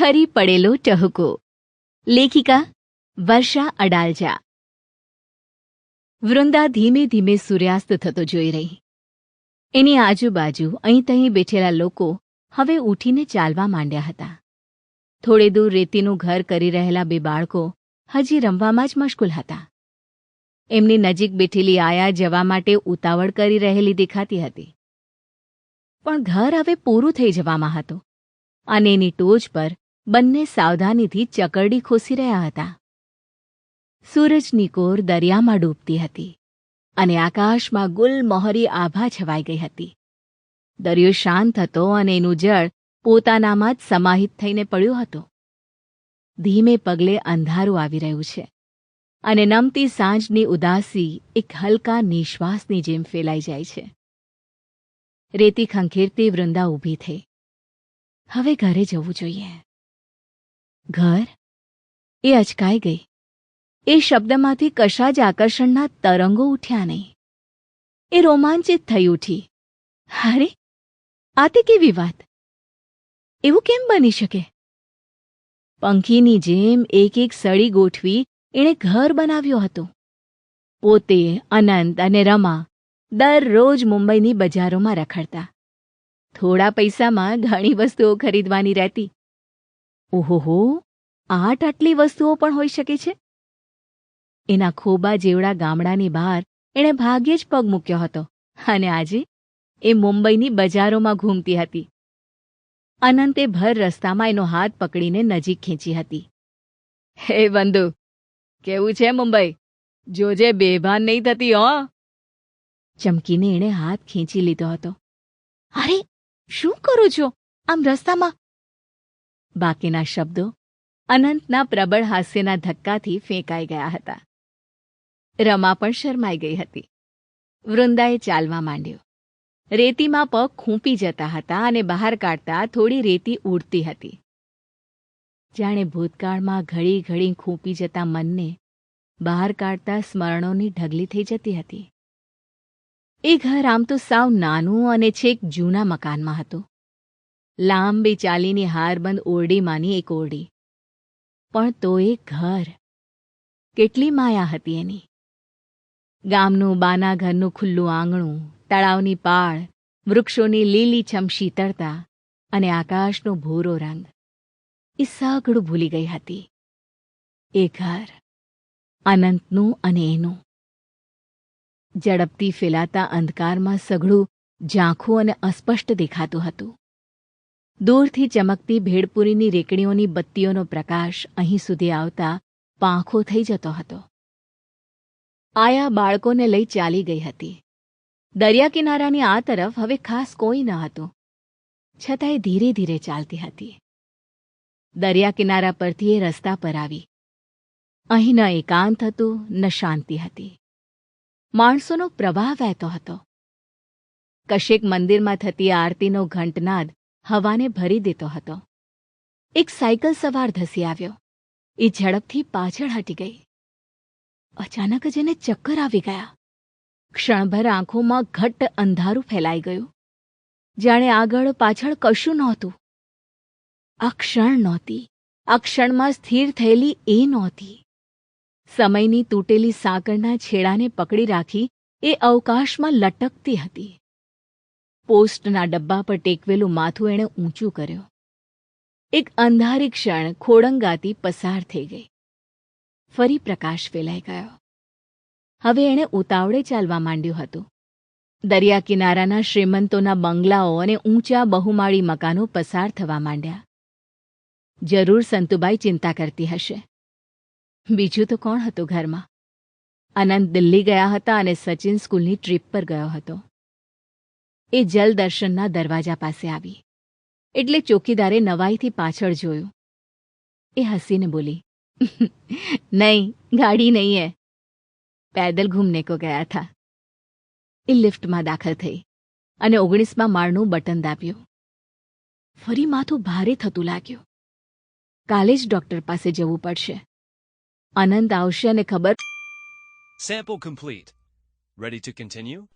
ફરી પડેલો ટહુકો લેખિકા વર્ષા અડાલજા વૃંદા ધીમે ધીમે સૂર્યાસ્ત થતો જોઈ રહી એની આજુબાજુ અહીં તહીં બેઠેલા લોકો હવે ઊઠીને ચાલવા માંડ્યા હતા થોડે દૂર રેતીનું ઘર કરી રહેલા બે બાળકો હજી રમવામાં જ મશગુલ હતા એમની નજીક બેઠેલી આયા જવા માટે ઉતાવળ કરી રહેલી દેખાતી હતી। પણ ઘર હવે પૂરું થઈ જવામાં હતું। અને એની ટોચ પર બંને સાવધાનીથી ચકરડી ખોસી રહ્યા હતા. સૂરજની કોર દરિયામાં ડૂબતી હતી અને આકાશમાં ગુલમહોરી આભા છવાઈ ગઈ હતી. દરિયો શાંત હતો અને એનું જળ પોતાનામાં જ સમાહિત થઈને પડ્યું હતું. ધીમે પગલે અંધારું આવી રહ્યું છે અને નમતી સાંજની ઉદાસી એક હલકા નિશ્વાસની જેમ ફેલાઈ જાય છે. રેતી ખંખેરતી વૃંદા ઊભી થઈ. હવે ઘરે જવું જોઈએ. ઘર? એ અચકાઈ ગઈ. એ શબ્દમાંથી કશા જ આકર્ષણના તરંગો ઉઠ્યા નહીં. એ રોમાંચિત થઈ ઉઠી. અરે આ તે કેવી વાત? એવું કેમ બની શકે? પંખીની જેમ એક એક સળી ગોઠવી એણે ઘર બનાવ્યો હતો. પોતે અનંત અને રમા દરરોજ મુંબઈની બજારોમાં રખડતા. થોડા પૈસામાં ઘણી વસ્તુઓ ખરીદવાની રહેતી. ઓહોહો, આટ આટલી વસ્તુઓ પણ હોઈ શકે છે? એના ખોબા જેવડા ગામડાની બહાર એણે ભાગ્યે જ પગ મૂક્યો હતો અને આજે એ મુંબઈની બજારોમાં ઘૂમતી હતી. અનંતે ભર રસ્તામાં એનો હાથ પકડીને નજીક ખેંચી હતી. હે બંધુ, કેવું છે મુંબઈ? જોજે બેભાન નહીં થતી, હો? ચમકીને એણે હાથ ખેંચી લીધો હતો. અરે, શું કરો છો? આમ રસ્તામાં બાકીના શબ્દો અનંતના પ્રબળ હાસ્યના ધક્કાથી ફેંકાઈ ગયા હતા. રમા પણ શરમાઈ ગઈ હતી. વૃંદાએ ચાલવા માંડ્યો. રેતીમાં પગ ખૂંપી જતા હતા અને બહાર કાઢતા થોડી રેતી ઉડતી હતી. જાણે ભૂતકાળમાં ઘડી ઘડી ખૂંપી જતા મનને બહાર કાઢતા સ્મરણોની ઢગલી થઈ જતી હતી. એ ઘર આમ તો સાવ નાનું અને છેક જૂના મકાનમાં હતું. લાંબી ચાલીની હારબંધ ઓરડીમાંની એક ઓરડી. પણ તો એ ઘર. કેટલી માયા હતી એની. ગામનું, બાના ઘરનું ખુલ્લું આંગણું, તળાવની પાળ, વૃક્ષોની લીલીછમ શીતળતા અને આકાશનો ભૂરો રંગ. એ સઘળું ભૂલી ગઈ હતી. એ ઘર. અનંતનું અને એનું. ઝડપથી ફેલાતા અંધકારમાં સઘળું, ઝાંખું અને અસ્પષ્ટ દેખાતું હતું. દૂરથી ચમકતી ભેળપુરીની રેકડીઓની બત્તીઓનો પ્રકાશ અહીં સુધી આવતા પાંખો થઈ જતો હતો. આયા બાળકોને લઈ ચાલી ગઈ હતી. દરિયા કિનારાની આ તરફ હવે ખાસ કોઈ ન હતું. છતાંય ધીરે ધીરે ચાલતી હતી. દરિયા કિનારા પરથી એ રસ્તા પર આવી. અહીં ન એકાંત હતું, ન શાંતિ હતી. માણસોનો પ્રવાહ વહેતો હતો. કશેક મંદિરમાં થતી આરતીનો ઘંટનાદ હવાને ભરી દેતો હતો. એક સાયકલ સવાર ધસી આવ્યો. એ ઝડપથી પાછળ હટી ગઈ. અચાનક જ એને ચક્કર આવી ગયા. ક્ષણભર આંખોમાં ઘટ્ટ અંધારું ફેલાઈ ગયું. જાણે આગળ પાછળ કશું નહોતું. આ ક્ષણ નહોતી. આ ક્ષણમાં સ્થિર થયેલી એ નહોતી. સમયની તૂટેલી સાંકળના છેડાને પકડી રાખી એ અવકાશમાં લટકતી હતી. પોસ્ટના ડબ્બા પર ટેકવેલું માથું એણે ઊંચું કર્યું. એક અંધારી ક્ષણ ખોડંગાતી પસાર થઈ ગઈ. ફરી પ્રકાશ ફેલાઈ ગયો. હવે એણે ઉતાવળે ચાલવા માંડ્યું હતું. દરિયા કિનારાના શ્રીમંતોના બંગલાઓ અને ઊંચા બહુમાળી મકાનો પસાર થવા માંડ્યા. જરૂર સંતુબાઈ ચિંતા કરતી હશે. બીજું તો કોણ હતું ઘરમાં? અનંત દિલ્હી ગયા હતા અને સચિન સ્કૂલની ટ્રીપ પર ગયો હતો. એ જલદર્શનના દરવાજા પાસે આવી. એટલે ચોકીદારે નવાઈથી પાછળ જોયું. એ હસીને બોલી નહીં, ગાડી નહીં હે. પેદલ ઘૂમને કો ગયા થા. એ લિફ્ટમાં દાખલ થઈ અને ઓગણીસમાં માળનું બટન દાબ્યું. ફરી માથું ભારે થતું લાગ્યું. કાલે જ ડોક્ટર પાસે જવું પડશે. અનંત આવશે અને ખબર sample complete ready to continue?